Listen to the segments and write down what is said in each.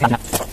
看看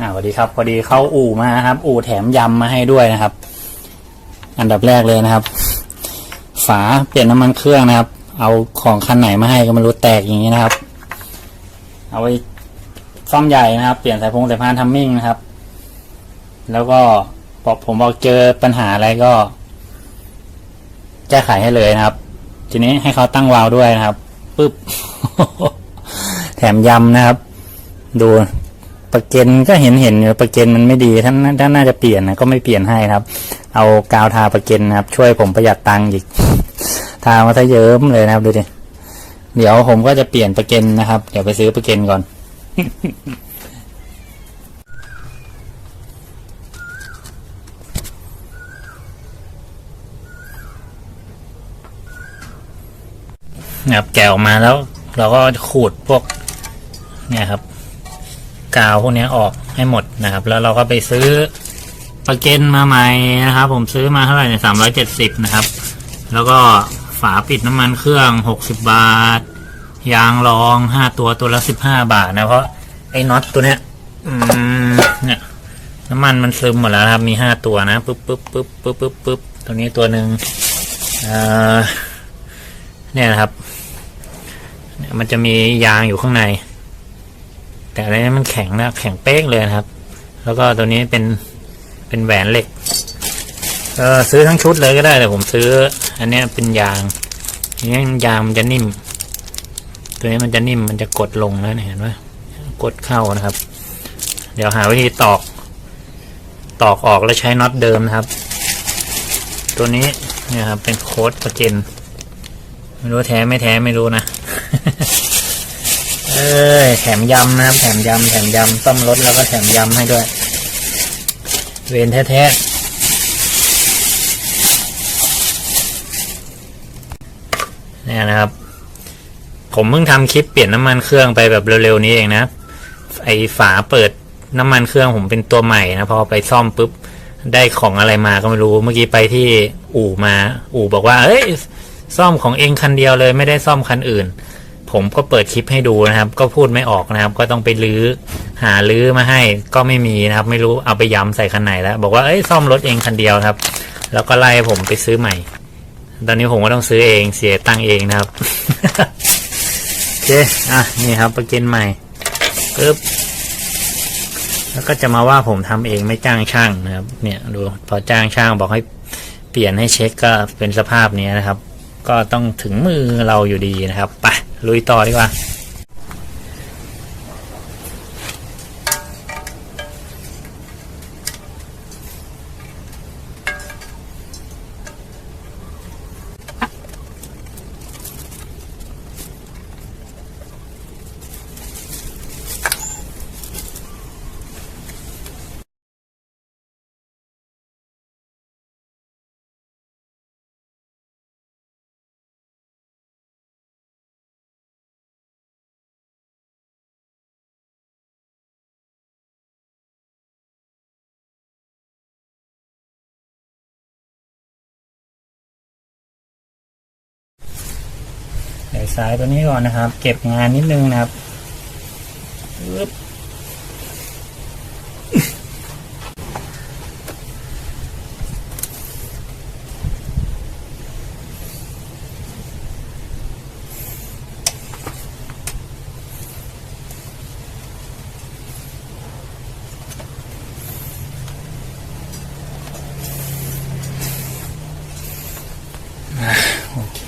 อ่าสวัสดีครับ พอดีเข้าอู่มาครับ อู่แถมยำมาให้ด้วยนะครับ อันดับแรกเลยนะครับ ฝาเปลี่ยนน้ำมันเครื่องนะครับ เอาของคันไหนมาให้ก็ไม่รู้แตกอย่างนี้นะครับ เอาไว้ซ่อมใหญ่นะครับ เปลี่ยนสายพงสายพานทัมมิ่งนะครับ แล้วก็บอกผมบอกเจอปัญหาอะไรก็ แก้ไขให้เลยนะครับ ทีนี้ให้เขาตั้งวาล์วด้วยนะครับปึ๊บแถมยำนะครับ ดู ประเก็นก็เห็นเห็นอยู่ประเก็นมันไม่ดีท่านท่านน่าจะเปลี่ยนนะก็ไม่เปลี่ยนให้ครับ เอากาวทาประเก็นนะครับ ช่วยผมประหยัดตังค์อีก ทามาซะเยิ้มเลยนะครับดูดิเดี๋ยวผมก็จะเปลี่ยนประเก็นนะครับ เดี๋ยวไปซื้อประเก็นก่อนนะครับแกะออกมาแล้ว เราก็ขูดพวก เนี่ยครับ กาวพวกนี้ออกให้หมดนะครับ แล้วเราก็ไปซื้อประเก็นมาใหม่นะครับ ผมซื้อมาเท่าไหร่เนี่ยสามร้อยเจ็ดสิบนะครับ แล้วก็ฝาปิดน้ำมันเครื่องหกสิบบาท ยางรองห้าตัวตัวละสิบห้าบาทนะเพราะไอ้น็อตตัวเนี้ยอืมเนี่ยน้ำมันมันซึมหมดแล้วครับมีห้าตัวนะปึ๊บปึ๊บปึ๊บปึ๊บปึ๊บปึ๊บตัวนี้ตัวหนึ่งเออเนี่ยนะครับเนี่ยมันจะมียางอยู่ข้างใน แต่อันนี้มันแข็งนะแข็งเป๊กเลยนะครับ แล้วก็ตัวนี้เป็นเป็นแหวนเหล็กเออซื้อทั้งชุดเลยก็ได้แต่ผมซื้อ อันนี้เป็นยางอันนี้ยางมันจะนิ่ม ตัวนี้มันจะนิ่มมันจะกดลงนี่ยเห็นไหมกดเข้านะครับ เดี๋ยวหาวิธีตอก ตอกออกแล้วใช้น็อตเดิมนะครับ ตัวนี้เนี่ยครับเป็นโค้ดประเจนไม่รู้แท้ไม่แท้ไม่รู้นะ ยแถมยำนะครับ แถมยำแถมยำต้มรสแล้วก็แถมยำให้ด้วย เวนแท้ๆเนี่ยนะครับ ผมเพิ่งทำคลิปเปลี่ยนน้ำมันเครื่องไปแบบเร็วๆนี้เองนะ ไอฝาเปิดน้ำมันเครื่องผมเป็นตัวใหม่นะพอไปซ่อมปุ๊บได้ของอะไรมาก็ไม่รู้เมื่อกี้ไปที่อู่มา อู่บอกว่า เอ้ย ซ่อมของเองคันเดียวเลยไม่ได้ซ่อมคันอื่น ผมก็เปิดคลิปให้ดูนะครับ ก็พูดไม่ออกนะครับ ก็ต้องไปลื้อหาลื้อมาให้ก็ไม่มีนะครับ ไม่รู้เอาไปย้ำใส่คันไหนแล้ว บอกว่าเอ้ยซ่อมรถเองคันเดียวครับ แล้วก็ไล่ผมไปซื้อใหม่ ตอนนี้ผมก็ต้องซื้อเองเสียตังเองนะครับโอเคอะนี่ครับประกันใหม่ปึ๊บแล้วก็จะมาว่าผมทำเองไม่จ้างช่างนะครับ เนี่ยดูพอจ้างช่างบอกให้เปลี่ยนให้เช็คก็เป็นสภาพนี้นะครับ ก็ต้องถึงมือเราอยู่ดีนะครับไป ลุยต่อดีกว่า ส่สายตัวนี้ก่อนนะครับ เก็บงานนิดนึงนะครับโอเค